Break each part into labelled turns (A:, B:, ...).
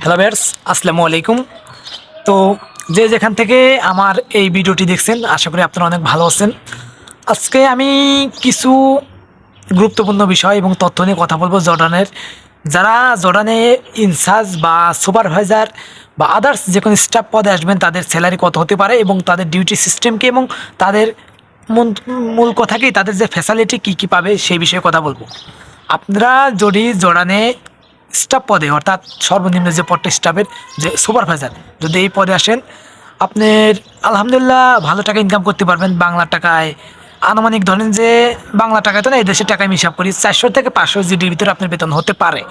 A: Hello Beers আসসালামু আলাইকুম। তো যে যেখান থেকে আমার এই ভিডিওটি দেখছেন, আশা করি আপনারা অনেক ভালো আছেন। আজকে আমি কিছু গুরুত্বপূর্ণ বিষয় এবং তথ্য নিয়ে কথা বলব জর্ডানের। যারা জর্ডানে ইনচার্জ বা সুপারভাইজার বা আদার্স যে কোনো স্টাফ পদে আসবেন, তাদের স্যালারি কত হতে পারে এবং তাদের ডিউটি সিস্টেমকে এবং তাদের মূল- কথা কি, তাদের যে ফ্যাসিলিটি কী কী পাবে সেই বিষয়ে কথা বলব। আপনারা যদি জর্ডানে স্টাফ পদে, অর্থাৎ সর্বনিম্ন যে পদটা স্টাফের যে সুপারভাইজার যদি এই পদে আসেন, আপনার আলহামদুলিল্লাহ ভালো টাকা ইনকাম করতে পারবেন, বাংলা টাকায়। আনুমানিক ধরেন যে বাংলা টাকায় তো না, এই দেশের টাকায় আমি হিসাব করি, চারশো থেকে পাঁচশো জিডির ভিতরে আপনার বেতন হতে পারে।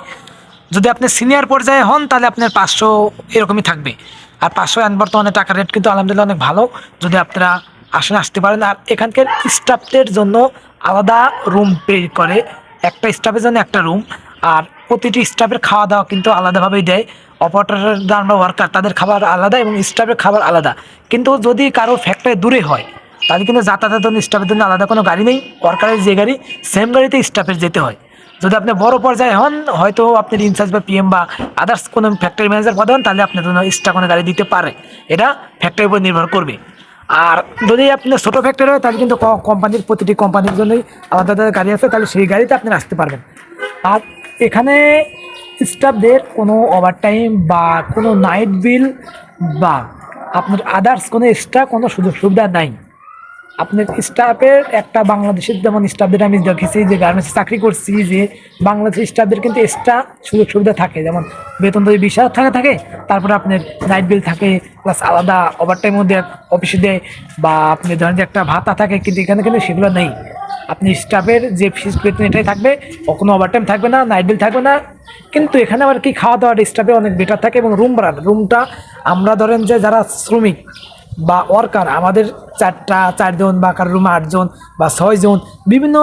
A: যদি আপনি সিনিয়র পর্যায়ে হন, তাহলে আপনার পাঁচশো এরকমই থাকবে। আর পাঁচশো এখন বর্তমানে টাকার রেট কিন্তু আলহামদুলিল্লাহ অনেক ভালো। যদি আপনারা আসলে আসতে পারেন, আর এখানকার স্টাফদের জন্য আলাদা রুম পে করে। একটা স্টাফের জন্য একটা রুম আর প্রতিটি স্টাফের খাওয়া দাওয়া কিন্তু আলাদাভাবেই দেয়। অপারেটর আমরা ওয়ার্কার তাদের খাবার আলাদা এবং স্টাফের খাবার আলাদা। কিন্তু যদি কারও ফ্যাক্টরি দূরে হয়, তাহলে কিন্তু যাতায়াতের জন্য, স্টাফের জন্য আলাদা কোনো গাড়ি নেই। ওয়ার্কারের যে গাড়ি সেম গাড়িতে স্টাফের যেতে হয়। যদি আপনি বড় পর্যায়ে হন, হয়তো আপনি ইনচার্জ বা পিএম বা আদার্স কোনো ফ্যাক্টরি ম্যানেজার পদে হন তাহলে আপনার জন্য এক্সট্রা কোনো গাড়ি দিতে পারে। এটা ফ্যাক্টরির উপর নির্ভর করবে। আর যদি আপনি ছোটো ফ্যাক্টরি হয়, তাহলে কিন্তু কোম্পানির, প্রতিটি কোম্পানির জন্যই আলাদা আলাদা গাড়ি আছে, তাহলে সেই গাড়িতে আপনি আসতে পারবেন। আর এখানে স্টাফদের কোনো ওভারটাইম বা কোনো নাইট বিল বা আপনার আদার্স কোনো এক্সট্রা কোনো সুযোগ সুবিধা নাই। আপনার স্টাফের একটা বাংলাদেশের যেমন স্টাফদের আমি দেখেছি যে গার্মেন্টসে চাকরি করছি যে বাংলাদেশের স্টাফদের কিন্তু এক্সট্রা সুযোগ সুবিধা থাকে। যেমন বেতন যদি বিশ হাজার টাকা থাকে, তারপরে আপনার নাইট বিল থাকে প্লাস আলাদা ওভারটাইম মধ্যে অফিসে দেয়, বা আপনি ধরেন যে একটা ভাতা থাকে, কিন্তু এখানে কিন্তু সেগুলো নেই। আপনি স্টাফের যে ফিস বেতন এটাই থাকবে কোনো ওভারটাইম থাকবে না নাইট বিল থাকবে না। কিন্তু এখানে আবার কি খাওয়া দাওয়ার স্টাফে অনেক বেটার থাকে এবং রুম ভাড়া রুমটা আমরা ধরেন যে যারা শ্রমিক বা ওয়ার্কার আমাদের চারটা, চারজন বা কারও রুমে আটজন বা ছয়জন, বিভিন্ন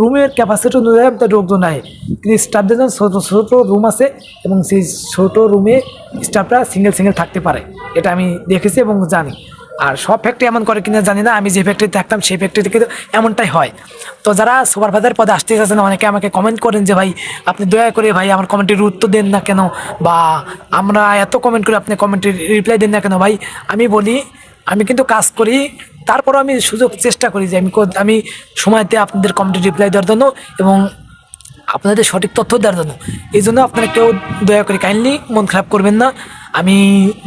A: রুমের ক্যাপাসিটি অনুযায়ী আমাদের লোকজন নাই কিন্তু স্টাফদের জন্য ছোটো ছোটো রুম আছে এবং সেই ছোটো রুমে স্টাফরা সিঙ্গেল সিঙ্গেল থাকতে পারে। এটা আমি দেখেছি এবং জানি। আর সব ফ্যাক্টরি এমন করে কিনা জানি না, আমি যে ফ্যাক্টরিতে থাকতাম সেই ফ্যাক্টরিতে কিন্তু এমনটাই হয়। তো যারা সুপারভাইজার পদে আসতে চাচ্ছেন, অনেকে আমাকে কমেন্ট করেন যে, ভাই, আপনি দয়া করে ভাই আমার কমেন্টের উত্তর দেন না কেন? বা আমরা এত কমেন্ট করে আপনি কমেন্টের রিপ্লাই দেন না কেন? ভাই, আমি বলি, আমি কিন্তু কাজ করি, তারপরও আমি সুযোগ চেষ্টা করি যে আমি আমি সময়তে আপনাদের কমেন্টে রিপ্লাই দেওয়ার জন্য এবং আপনাদের সঠিক তথ্য দেওয়ার জন্য। এই জন্য আপনারা কেউ দয়া করে কাইন্ডলি মন খারাপ করবেন না। আমি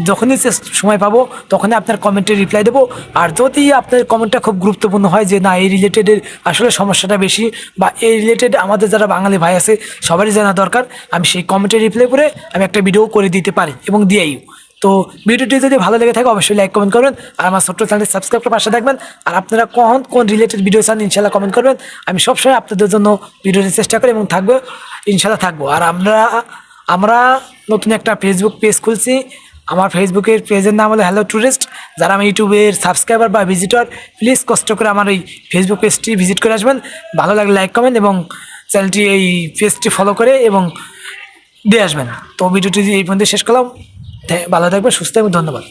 A: যখনই সময় পাবো, তখনই আপনার কমেন্টে রিপ্লাই দেবো। আর যদি আপনার কমেন্টটা খুব গুরুত্বপূর্ণ হয় যে, না, এই রিলেটেডের আসলে সমস্যাটা বেশি বা এই রিলেটেড আমাদের যারা বাঙালি ভাই আছে, সবারই জানা দরকার, আমি সেই কমেন্টে রিপ্লাই করে আমি একটা ভিডিও করে দিতে পারি এবং দিয়েই তো ভিডিওটি যদি ভালো লেগে থাকে, অবশ্যই লাইক কমেন্ট করবেন। আর আমার ছোট্ট চ্যানেলটি সাবস্ক্রাইব করে পাশে থাকবেন। আর আপনারা কখন কোন রিলেটেড ভিডিও চান, ইনশাল্লাহ কমেন্ট করবেন। আমি সবসময় আপনাদের জন্য ভিডিওটি চেষ্টা করি এবং থাকব, ইনশাল্লাহ থাকব। আর আমরা আমরা নতুন একটা ফেসবুক পেজ খুলছি। আমার ফেসবুকের পেজের নাম হলো হ্যালো ট্যুরিস্ট যারা আমি ইউটিউবের সাবস্ক্রাইবার বা ভিজিটর প্লিজ কষ্ট করে আমার এই ফেসবুক পেজটি ভিজিট করে আসবেন। ভালো লাগলে লাইক কমেন্ট এবং চ্যানেলটি এই পেজটি ফলো করে এবং দিয়ে আসবেন। তো ভিডিওটি এই পর্যন্ত শেষ করলাম। ভালো থাকবেন, সুস্থ এবং ধন্যবাদ।